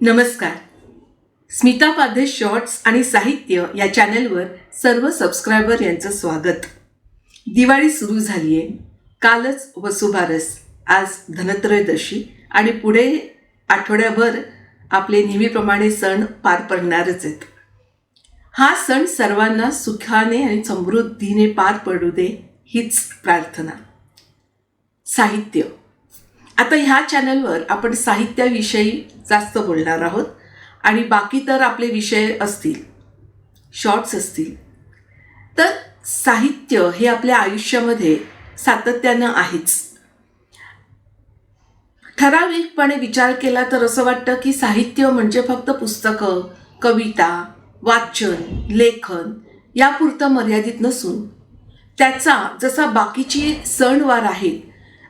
नमस्कार. स्मिता पाधे शॉर्ट्स आणि साहित्य या चॅनलवर सर्व सबस्क्रायबर यांचं स्वागत. दिवाळी सुरू झाली आहे कालच वसुबारस आज धनत्रयोदशी आणि पुढे आठवड्याभर आपले नेहमीप्रमाणे सण पार पडणारच आहेत. हा सण सर्वांना सुखाने आणि समृद्धीने पार पडू दे हीच प्रार्थना. साहित्य. आता ह्या चॅनलवर आपण साहित्याविषयी जास्त बोलणार आहोत आणि बाकी तर आपले विषय असतील शॉर्ट्स असतील. तर साहित्य हे आपल्या आयुष्यामध्ये सातत्यानं आहेच. ठराविकपणे विचार केला तर असं वाटतं की साहित्य म्हणजे फक्त पुस्तकं कविता वाचन लेखन यापुरतं मर्यादित नसून त्याचा जसा बाकीची सणवार आहेत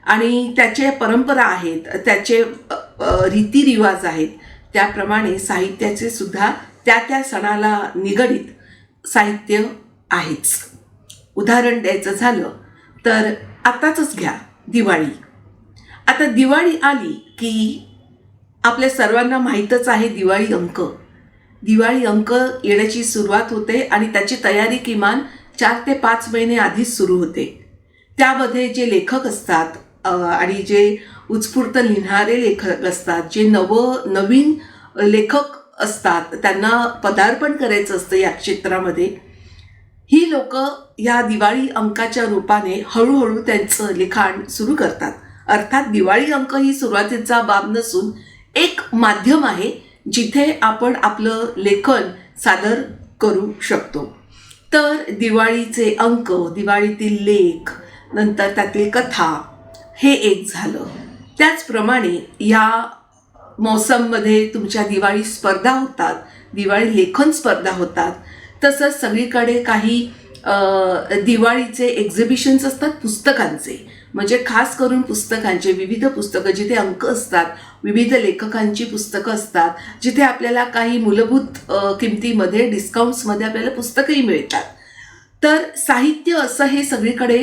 आणि त्याचे परंपरा आहेत त्याचे रीतिरिवाज आहेत त्याप्रमाणे साहित्याचे सुद्धा त्या त्या सणाला निगडीत साहित्य आहेच. उदाहरण द्यायचं झालं तर आताच घ्या दिवाळी. आता दिवाळी आली की आपल्या सर्वांना माहीतच आहे दिवाळी अंक. दिवाळी अंक येण्याची सुरुवात होते आणि त्याची तयारी किमान चार ते पाच महिने आधीच सुरू होते. त्यामध्ये जे लेखक असतात आणि जे उत्स्फूर्त लिहिणारे लेखक असतात जे नव नवीन लेखक असतात त्यांना पदार्पण करायचं असतं या क्षेत्रामध्ये ही लोक या दिवाळी अंकाच्या रूपाने हळूहळू त्यांचं लिखाण सुरू करतात. अर्थात दिवाळी अंक ही सुरुवातीचा बाब नसून एक माध्यम आहे जिथे आपण आपलं लेखन सादर करू शकतो. तर दिवाळीचे अंक दिवाळीतील लेख नंतर त्यातील कथा हे एक झालं. त्याचप्रमाणे या मौसममध्ये तुमच्या दिवाळी स्पर्धा होतात दिवाळी लेखन स्पर्धा होतात. तसंच सगळीकडे काही दिवाळीचे एक्झिबिशन्स असतात पुस्तकांचे. म्हणजे खास करून पुस्तकांचे विविध पुस्तकं जिथे अंक असतात विविध लेखकांची पुस्तकं असतात जिथे आपल्याला काही मूलभूत किमतीमध्ये डिस्काउंट्समध्ये आपल्याला पुस्तकंही मिळतात. तर साहित्य असं हे सगळीकडे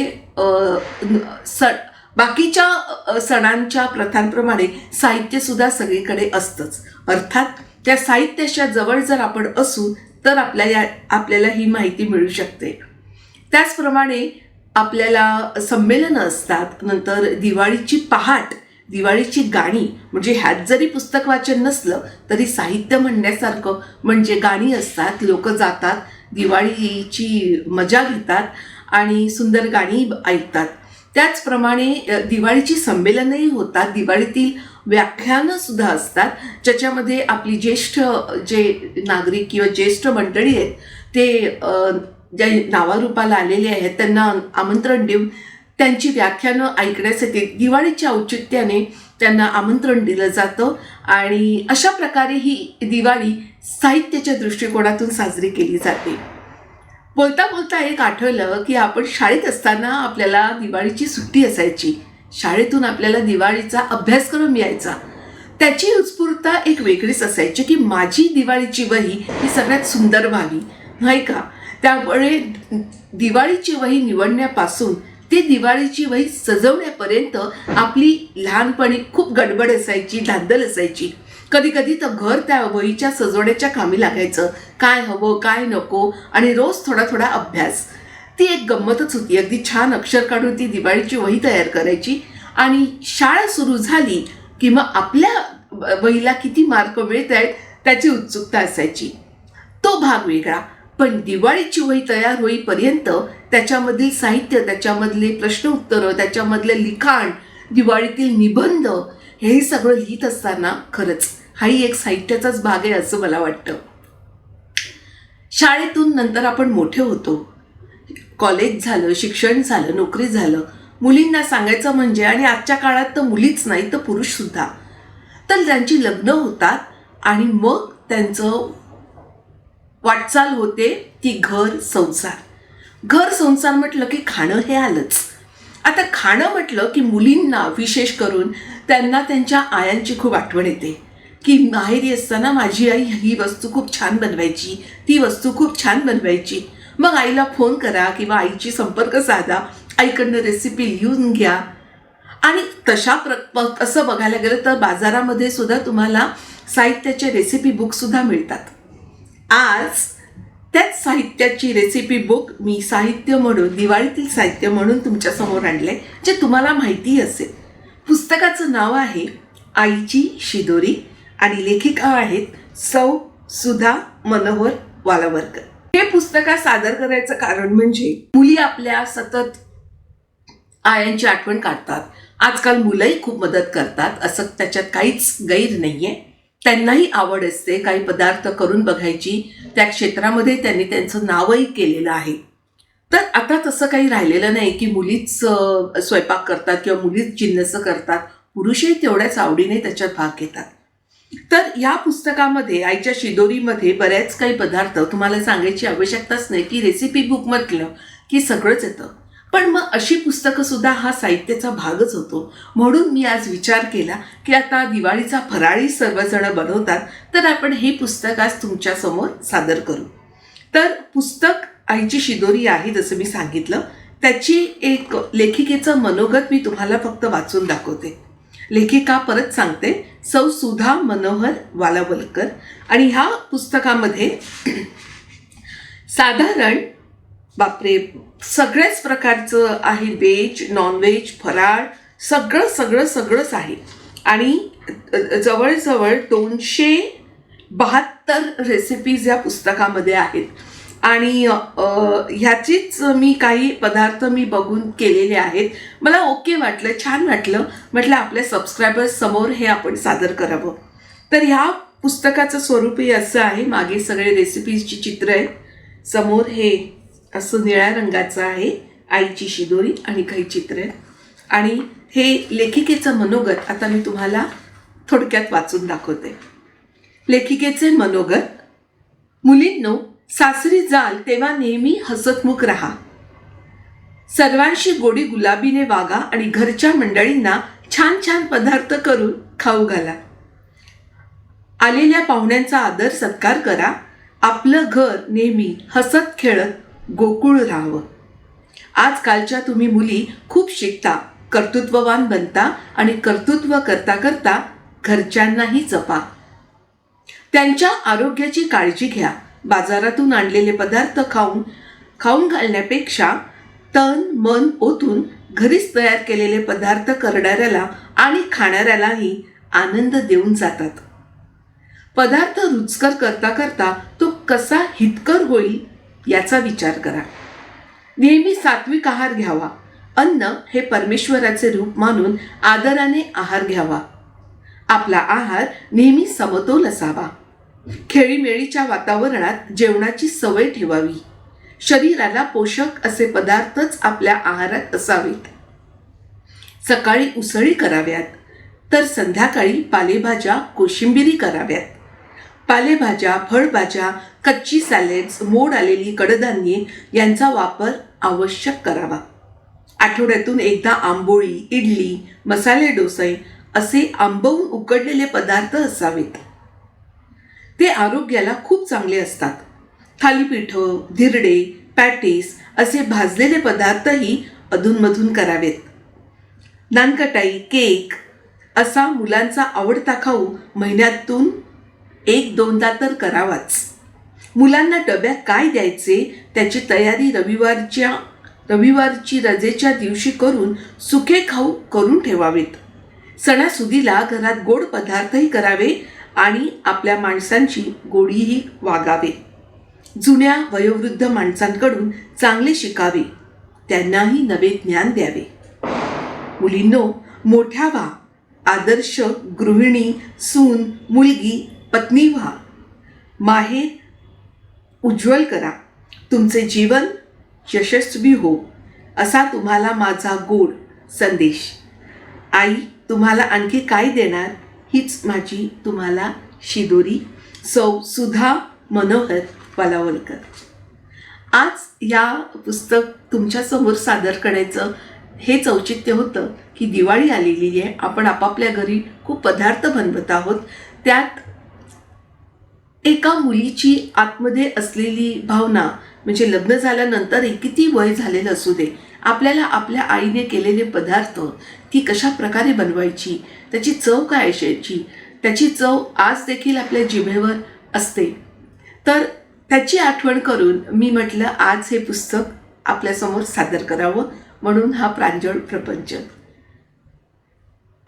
स बाकीच्या सणांच्या प्रथांप्रमाणे साहित्यसुद्धा सगळीकडे असतंच. अर्थात त्या साहित्याच्या जवळ जर आपण असू तर आपल्या या आपल्याला ही माहिती मिळू शकते. त्याचप्रमाणे आपल्याला संमेलनं असतात नंतर दिवाळीची पहाट दिवाळीची गाणी म्हणजे ह्यात जरी पुस्तक वाचन नसलं तरी साहित्य म्हणण्यासारखं म्हणजे गाणी असतात लोक जातात दिवाळीची मजा घेतात आणि सुंदर गाणी ऐकतात. त्याचप्रमाणे दिवाळीची संमेलनही होतात. दिवाळीतील व्याख्यानं सुद्धा असतात. ज्याच्यामध्ये आपली ज्येष्ठ जे नागरिक किंवा ज्येष्ठ मंडळी आहेत ते ज्या नावारूपाला आलेले आहेत त्यांना आमंत्रण देऊन त्यांची व्याख्यानं ऐकण्यासाठी दिवाळीच्या औचित्याने त्यांना आमंत्रण दिलं जातं. आणि अशा प्रकारे ही दिवाळी साहित्याच्या दृष्टिकोनातून साजरी केली जाते. बोलता बोलता एक आठवलं की आपण शाळेत असताना आपल्याला दिवाळीची सुट्टी असायची. शाळेतून आपल्याला दिवाळीचा अभ्यासक्रम यायचा. त्याची उत्स्फूर्तता एक वेगळीच असायची की माझी दिवाळीची वही ही सगळ्यात सुंदर व्हावी. नाही का? त्यामुळे दिवाळीची वही निवडण्यापासून ते दिवाळीची वही सजवण्यापर्यंत आपली लहानपणी खूप गडबड असायची धांदल असायची. कधी कधी तर घर त्या वहीच्या सजवण्याच्या कामी लागायचं. काय हवं काय नको? आणि रोज थोडा थोडा अभ्यास. ती एक गंमतच होती. अगदी छान अक्षर काढून ती दिवाळीची वही तयार करायची. आणि शाळा सुरू झाली की मग आपल्या वहीला किती मार्क मिळत आहेत त्याची उत्सुकता असायची. तो भाग वेगळा. पण दिवाळीची वही तयार होईपर्यंत त्याच्यामधील साहित्य त्याच्यामधले प्रश्न उत्तरं त्याच्यामधले लिखाण दिवाळीतील निबंध हे सगळं लिहित असताना खरंच हाही एक साहित्याचाच भाग आहे असं मला वाटतं. शाळेतून नंतर आपण मोठे होतो. कॉलेज झालं शिक्षण झालं नोकरी झालं. मुलींना सांगायचं म्हणजे आणि आजच्या काळात तर मुलीच नाही तर पुरुषसुद्धा तर त्यांची लग्न होतात आणि मग त्यांचं वाटचाल होते ती घर संसार. घर संसार म्हटलं की खाणं हे आलंच. आता खाणं म्हटलं की मुलींना विशेष करून त्यांना त्यांच्या आयांची खूप आठवण येते. की माहेरी असताना माझी आई ही वस्तू खूप छान बनवायची ती वस्तू खूप छान बनवायची. मग आईला फोन करा किंवा आईची संपर्क साधा आईकडनं रेसिपी लिहून घ्या. आणि तशा प्र असं बघायला गेलं तर बाजारामध्ये सुद्धा तुम्हाला साहित्याचे रेसिपी बुकसुद्धा मिळतात. आज त्याच साहित्याची रेसिपी बुक मी साहित्य म्हणून दिवाळीतील साहित्य म्हणून तुमच्यासमोर आणले जे तुम्हाला माहिती असेल. पुस्तकाचं नाव आहे आईची शिदोरी. आणि लेखिका आहेत सौ सुधा मनोहर वालावरकर. हे पुस्तका सादर करायचं कारण म्हणजे मुली आपल्या सतत आयांची आठवण काढतात. आजकाल मुलंही खूप मदत करतात. असं त्याच्यात काहीच गैर नाहीये. त्यांनाही आवड असते. काही पदार्थ करून बघायची. त्या क्षेत्रामध्ये त्यांनी त्यांचं नावही केलेलं आहे. तर आता तसं काही राहिलेलं नाही की मुलीच स्वयंपाक करतात किंवा मुलीच जिन्नसं करतात. पुरुषही तेवढ्याच आवडीने त्याच्यात भाग घेतात. तर या पुस्तकामध्ये आईच्या शिदोरीमध्ये बऱ्याच काही पदार्थ तुम्हाला सांगायची आवश्यकताच नाही की रेसिपी बुक म्हटलं की सगळंच येतं. पण मग अशी पुस्तकं सुद्धा हा साहित्याचा भागच होतो. म्हणून मी आज विचार केला की आता दिवाळीचा फराळी सर्वजण बनवतात तर आपण हे पुस्तक आज तुमच्यासमोर सादर करू. तर पुस्तक आईची शिदोरी आहे जसं मी सांगितलं. त्याची एक लेखिकेचं मनोगत मी तुम्हाला फक्त वाचून दाखवते. लेखिका परत सांगते. सौ सुधा मनोहर वालावलकर. आणि ह्या पुस्तकामध्ये साधारण बापरे सगळ्याच प्रकारचं आहे व्हेज नॉनव्हेज फराळ सगळं सगळं सगळंच आहे. आणि जवळजवळ दोनशे बहात्तर रेसिपीज या पुस्तकामध्ये आहेत. आणि ह्याचीच मी काही पदार्थ मी बघून केलेले आहेत. मला ओके वाटलं छान वाटलं. म्हटलं आपल्या सबस्क्रायबर्स समोर हे आपण सादर करावं. तर ह्या पुस्तकाचं स्वरूपही असं आहे. मागे सगळे रेसिपीजची चित्र आहेत. समोर हे असं निळ्या रंगाचं आहे. आईची शिदोरी आणि काही चित्र आहेत. आणि हे लेखिकेचं मनोगत आता मी तुम्हाला थोडक्यात वाचून दाखवते. लेखिकेचे मनोगत. मुलींनो सासरी जाल तेव्हा नेहमी हसतमुख राहा. सर्वांशी गोडी गुलाबीने वागा आणि घरच्या मंडळींना छान छान पदार्थ करून खाऊ घाला. आलेल्या पाहुण्यांचा आदर सत्कार करा. आपलं घर नेहमी हसत खेळत गोकुळ राहावं. आजकालच्या तुम्ही मुली खूप शिकता कर्तृत्ववान बनता आणि कर्तृत्व करता करता घरच्यांनाही जपा. त्यांच्या आरोग्याची काळजी घ्या. बाजारातून आणलेले पदार्थ खाऊन खाऊन घालण्यापेक्षा तन मन ओतून घरीच तयार केलेले पदार्थ करणाऱ्याला आणि खाणाऱ्यालाही आनंद देऊन जातात. पदार्थ रुचकर करता करता तो कसा हितकर होईल याचा विचार करा. नेहमी सात्विक आहार घ्यावा. अन्न हे परमेश्वराचे रूप मानून आदराने आहार घ्यावा. आपला आहार नेहमी समतोल असावा. खेळीमेळीच्या वातावरणात जेवणाची सवय ठेवावी. शरीराला पोषक असे पदार्थच आपल्या आहारात असावेत. सकाळी उसळी कराव्यात तर संध्याकाळी पालेभाज्या कोशिंबिरी कराव्यात. पालेभाज्या फळभाज्या कच्ची सॅलेड्स मोड आलेली कडधान्ये यांचा वापर आवश्यक करावा. आठवड्यातून एकदा आंबोळी इडली मसाले डोसे असे आंबवून उकडलेले पदार्थ असावेत. ते आरोग्याला खूप चांगले असतात. थालीपीठं धिरडे पॅटीस असे भाजलेले पदार्थही अधूनमधून करावेत. नानकटाई केक असा मुलांचा आवडता खाऊ महिन्यातून एक दोनदा तर करावाच. मुलांना डब्यात काय द्यायचे त्याची तयारी रविवारच्या रविवारची रजेच्या दिवशी करून सुखे खाऊ करून ठेवावेत. सणासुदीला घरात गोड पदार्थही करावे आणि आपल्या माणसांची गोडीही वागावे. जुन्या वयोवृद्ध माणसांकडून चांगले शिकावे. त्यांनाही नवे ज्ञान द्यावे. मुलींनो मोठ्या व्हा. आदर्श गृहिणी सून मुलगी पत्नी व्हा. माहेर उज्ज्वल करा. तुमचे जीवन यशस्वी हो असा तुम्हाला माझा गोड संदेश. आई तुम्हाला आणखी काय देणार? हीच माझी तुम्हाला शिदोरी. सौ सुधा मनोहर पलावलकर आज या पुस्तक तुमच्यासमोर सादर करायचं हेच औचित्य होतं की दिवाळी आलेली आहे. आपण आपापल्या घरी खूप पदार्थ बनवत आहोत. त्यात एका मुलीची आतमध्ये असलेली भावना म्हणजे लग्न झाल्यानंतरही किती वय झालेलं असू दे आपल्याला आपल्या आईने केलेले पदार्थ ती कशा प्रकारे बनवायची त्याची चव काय असायची त्याची चव आज देखील आपल्या जिभेवर असते. तर त्याची आठवण करून मी म्हटलं आज हे पुस्तक आपल्यासमोर सादर करावं म्हणून हा प्रांजळ प्रपंच.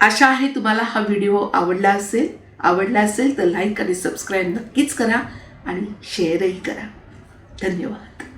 आशा आहे तुम्हाला हा व्हिडिओ आवडला असेल. आवडला असेल तर लाईक आणि सबस्क्राईब नक्कीच करा आणि शेअरही करा. धन्यवाद.